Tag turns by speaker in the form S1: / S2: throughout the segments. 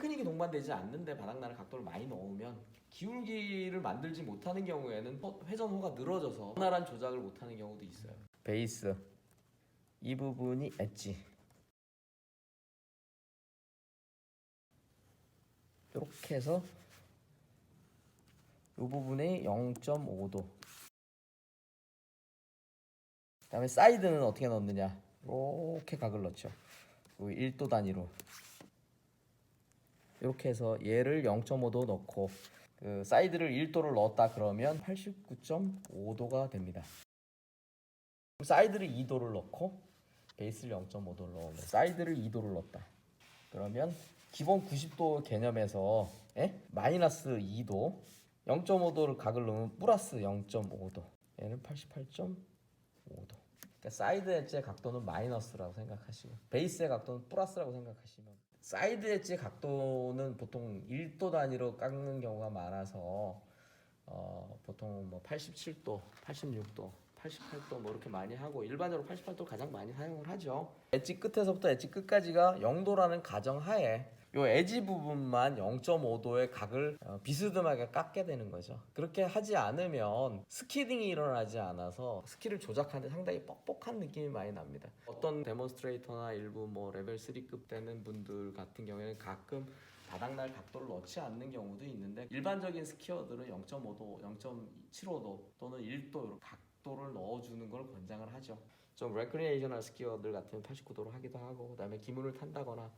S1: 테크닉이 동반되지 않는데 바닥날의 각도를 많이 넣으면 기울기를 만들지 못하는 경우에는 어, 회전호가 늘어져서 원활한 조작을 못하는 경우도 있어요. 베이스. 이 부분이 엣지. 이렇게 해서 이 부분이 0.5도. 그 다음에 사이드는 어떻게 넣느냐? 이렇게 각을 넣죠. 1도 단위로 이렇게 해서 얘를 0.5도 넣고 그 사이드를 1도를 넣었다 그러면 89.5도가 됩니다. 사이드를 2도를 넣고 베이스를 0.5도를 넣으면 사이드를 2도를 넣었다. 그러면 기본 90도 개념에서 에? 마이너스 2도 0.5도를 각을 넣으면 플러스 0.5도 얘는 88.5도. 그러니까 사이드 엣지의 각도는 마이너스라고 생각하시고 베이스의 각도는 플러스라고 생각하시면 사이드 엣지의 각도는 보통 1도 단위로 깎는 경우가 많아서 어, 보통 뭐 87도, 86도, 88도 뭐 이렇게 많이 하고 일반적으로 88도 가장 많이 사용을 하죠. 엣지 끝에서부터 엣지 끝까지가 0도라는 가정하에 요 에지 부분만 0.5도의 각을 어, 비스듬하게 깎게 되는 거죠. 그렇게 하지 않으면 스키딩이 일어나지 않아서 스키를 조작하는데 상당히 뻑뻑한 느낌이 많이 납니다. 어떤 데몬스트레이터나 일부 뭐 레벨 3급 되는 분들 같은 경우에는 가끔 바닥날 각도를 넣지 않는 경우도 있는데 일반적인 스키어들은 0.5도, 0.75도 또는 1도 이렇게 각도를 넣어주는 걸 권장을 하죠. 좀 레크리에이셔널 스키어들 같으면 89도로 하기도 하고 그다음에 기물을 탄다거나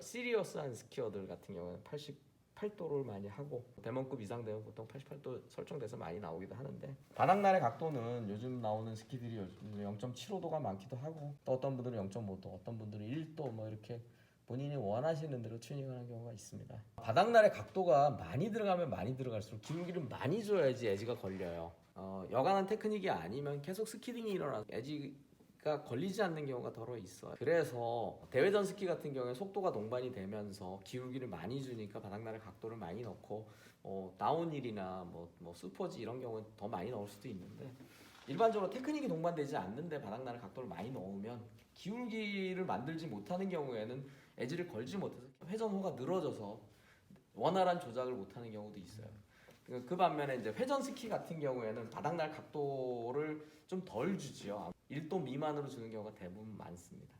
S1: 시리어스한 스키어들 같은 경우는 88도를 많이 하고 대만급 이상 되면 보통 88도 설정돼서 많이 나오기도 하는데 바닥날의 각도는 요즘 나오는 스키들이 0.75도가 많기도 하고 또 어떤 분들은 0.5도 어떤 분들은 1도 뭐 이렇게 본인이 원하시는 대로 튜닝하는 경우가 있습니다. 바닥날의 각도가 많이 들어가면 많이 들어갈수록 기울기를 많이 줘야지 에지가 걸려요. 어, 여간한 테크닉이 아니면 계속 스키딩이 일어나 에지 가 걸리지 않는 경우가 더러 있어요. 그래서 대회 전 스키 같은 경우에 속도가 동반이 되면서 기울기를 많이 주니까 바닥날의 각도를 많이 넣고 어, 다운힐이나 뭐, 뭐 슈퍼지 이런 경우는 더 많이 넣을 수도 있는데 일반적으로 테크닉이 동반되지 않는데 바닥날의 각도를 많이 넣으면 기울기를 만들지 못하는 경우에는 에지를 걸지 못해서 회전호가 늘어져서 원활한 조작을 못하는 경우도 있어요. 그, 그 반면에 이제 회전 스키 같은 경우에는 바닥날 각도를 좀 덜 주지요. 1도 미만으로 주는 경우가 대부분 많습니다.